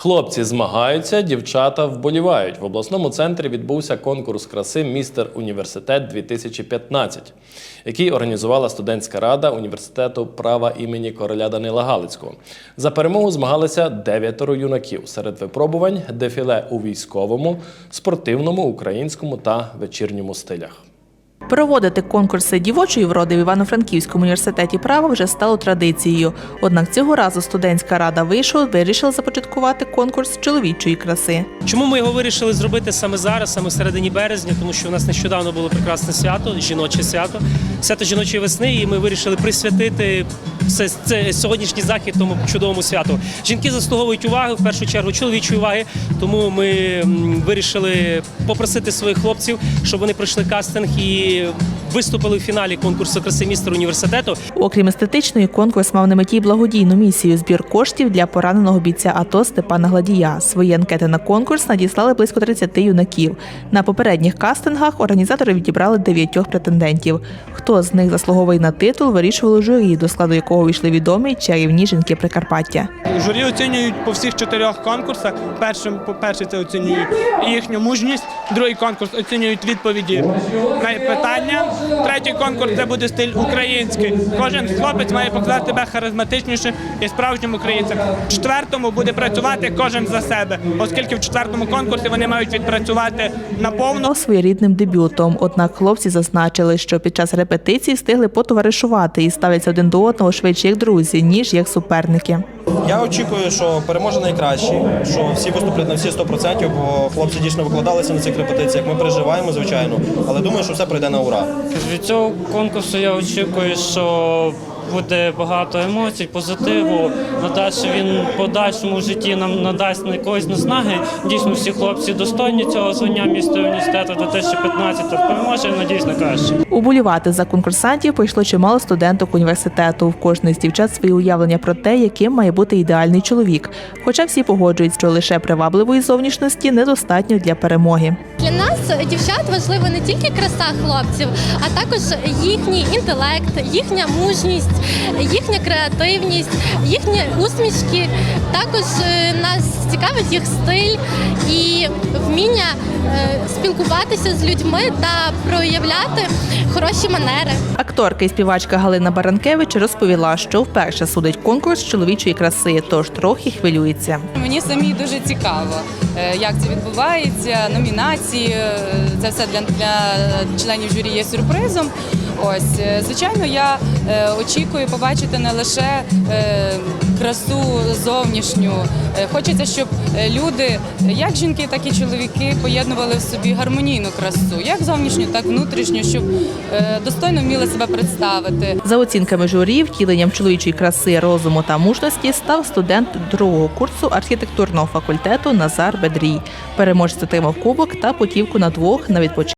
Хлопці змагаються, дівчата вболівають. В обласному центрі відбувся конкурс краси Містер Університет 2015, який організувала студентська рада університету права імені короля Данила Галицького. За перемогу змагалися дев'ятеро юнаків серед випробувань дефіле у військовому, спортивному, українському та вечірньому стилях. Проводити конкурси дівочої вроди в Івано-Франківському університеті права вже стало традицією. Однак цього разу студентська рада вийшов вирішила започаткувати конкурс чоловічої краси. Чому ми його вирішили зробити саме зараз, саме в середині березня? Тому що у нас нещодавно було прекрасне свято, жіноче свято, свято жіночої весни, і ми вирішили присвятити все це сьогоднішній захід тому чудовому святу. Жінки заслуговують уваги в першу чергу чоловічої уваги. Тому ми вирішили попросити своїх хлопців, щоб вони пройшли кастинг і you. Виступили в фіналі конкурсу краси містер університету. Окрім естетичної, конкурс мав на меті благодійну місію збір коштів для пораненого бійця АТО Степана Гладія. Свої анкети на конкурс надіслали близько 30 юнаків. На попередніх кастингах організатори відібрали дев'ятьох претендентів. Хто з них заслуговує на титул, вирішували журі, до складу якого війшли відомі чарівні жінки Прикарпаття. Журі оцінюють по всіх чотирьох конкурсах. Першим, по перше, це оцінюють їхню мужність. Другий конкурс оцінюють відповіді на питання. Третій конкурс це буде стиль український. Кожен хлопець має показати себе харизматичнішим і справжнім українцем. В четвертому буде працювати кожен за себе, оскільки в четвертому конкурсі вони мають відпрацювати наповну. Став своєрідним дебютом. Однак хлопці зазначили, що під час репетицій встигли потоваришувати і ставляться один до одного швидше як друзі, ніж як суперники. Я очікую, що переможе найкращий, що всі виступлять на всі 100%, бо хлопці дійсно викладалися на цих репетиціях. Ми переживаємо, звичайно, але думаю, що все пройде на ура. Від цього конкурсу я очікую, що буде багато емоцій, позитиву. Надальше він подальшому житті нам надасть на якоїсь наснаги. Дійсно, всі хлопці достойні цього звання міста університету 2015 переможе, надіюсь, на краще. Уболівати за конкурсантів прийшло чимало студенток університету. В кожної з дівчат свої уявлення про те, яким має бути ідеальний чоловік. Хоча всі погоджують, що лише привабливої зовнішності недостатньо для перемоги. Для нас, дівчат, важлива не тільки краса хлопців, а також їхній інтелект, їхня мужність, їхня креативність, їхні усмішки. Також е, нас цікавить їх стиль і вміння е, спілкуватися з людьми та проявляти хороші манери. Акторка і співачка Галина Баранкевич розповіла, що вперше судить конкурс чоловічої краси, тож трохи хвилюється. Мені самі дуже цікаво, е, як це відбувається, номінації. е, Це все для, для членів журі є сюрпризом. Ось, е, звичайно, я е, очікую побачити не лише е, красу зовнішню. Е, Хочеться, щоб е, люди, як жінки, так і чоловіки, поєднували в собі гармонійну красу, як зовнішню, так і внутрішню, щоб е, достойно вміли себе представити. За оцінками журі, втіленням чоловічої краси, розуму та мужності став студент другого курсу архітектурного факультету Назар Бедрій. Переможець отримав кубок та путівку на двох на відпочинок.